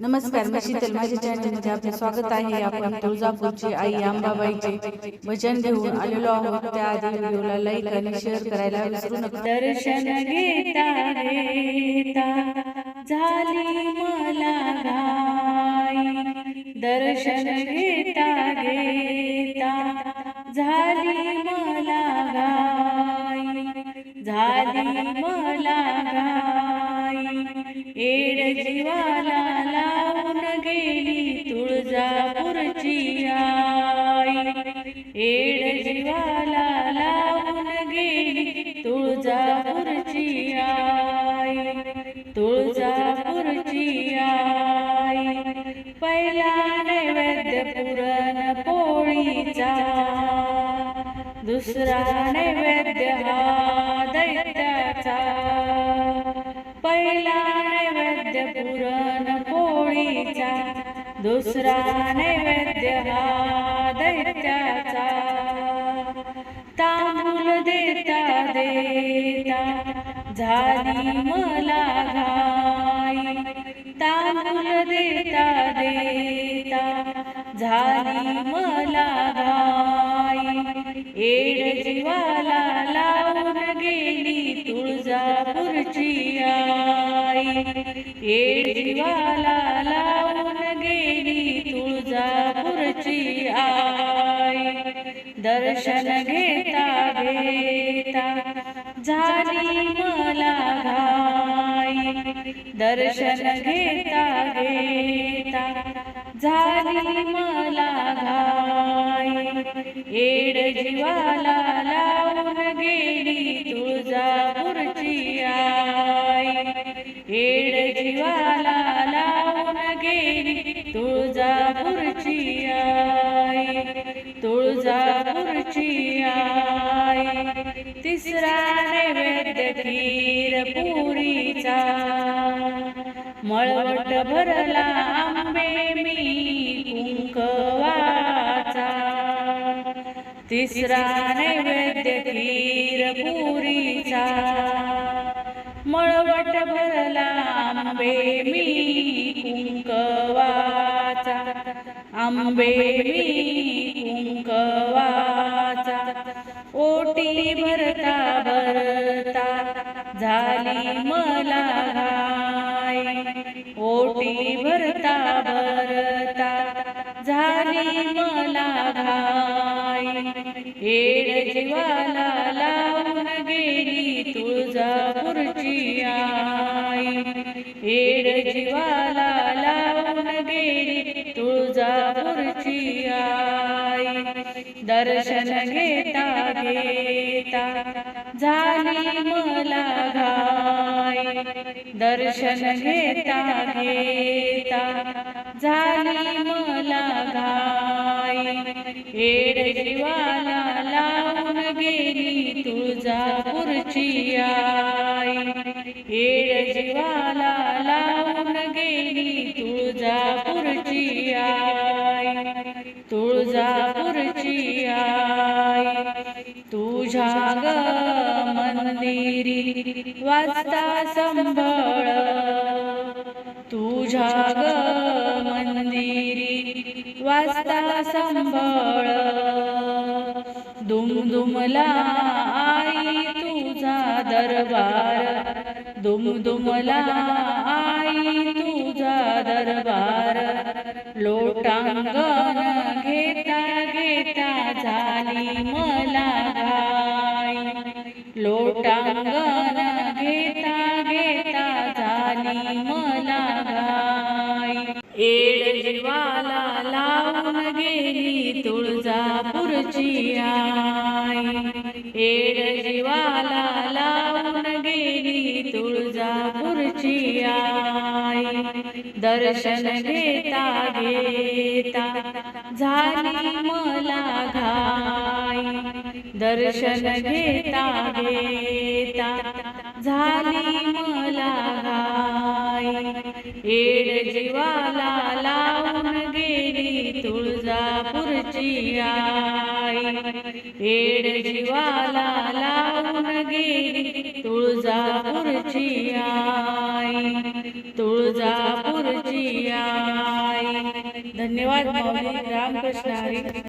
नमस्कार मी शीतल. माझ्या चॅनलमध्ये आपले स्वागत आहे. आपण तुळजापूरची आई अंबाबाईचे भजन घेऊन आलेलो आहोत. त्याआधी व्हिडिओला लाईक आणि शेअर करायला विसरू नका दर्शन घेता घेता झाली मला घाई दर्शन घेता घेता झाली मला घाई झाली मला एड जीवाला लावून गेली तुळजापूरची आई. एड जीवाला लावून गेली तुळजापूरची आई. तुळजापूरची आई. पहिला नैवेद्य पुरण पोळीचा. दुसरा नैवेद्य हा दैत्याचा. पहिला पुरण पोळीचा दुसरा नैवेद्य हा दैत्याचा. तांदूळ देता देता झाली मला घाई. तांदूळ देता देता झाली मला घाई. एड जीवाला लावून गेली तुळजापूरची आई. एड जीवाला लावून गेली तुळजापूरची आई. दर्शन घेता घेता झाली मला घाई. दर्शन घेता घेता झाली मला घाई. एड जीवाला लावून गेली तुळजापूरची आई. एड जीवाला लावून गेली. तुळजापूरची आई तुळजापूरची आई. तिसरा नैवेद्य खीर पुरीचा मळवट भरला आंबे मी कुंकवाचा. तिसरा नैवेद्य खीर पुरीचा आंबे मी कुंकवाचा आंबे मी कुंकवाचा. ओटी भरता भरता झाली मला गाय ओटी भरता भरता झाली मला घाई एड जीवाला लावून गेली तुळजापूरची आई. एड जीवाला लावून गेली तुळजापूरची आई. दर्शन घेता घेता झाली मला घाई दर्शन घेता घेता झाली मला घाई एड जीवाला लावून गेली तुळजापूरची आई. एड जीवाला लावून गेली तुळजापूरची आई. तुळजापूरची आई तुझ्या ग मंदिरी वाचता संभळ. तुझ्या ग मंदिरी वाजता संभळ. दुमदुमला आई तुझा दरबार. दुमदुमला आई तुझा दरबार. लोटांगण घेता घेता झाली मला घाई लोटांगण देवाला लावून गेली तुळजापूरची आई. एड जीवाला लावून गेली तुळजापूरची आई. दर्शन घेता घेता झाली मला घाई. दर्शन घेता घेता झाली मला घाई एड जीवाला लावून गेली तुळजापूरची आई. एड जीवाला लावून गेली तुळजापूरची आई. तुळजापूरची आई. धन्यवाद रामकृष्ण हरी.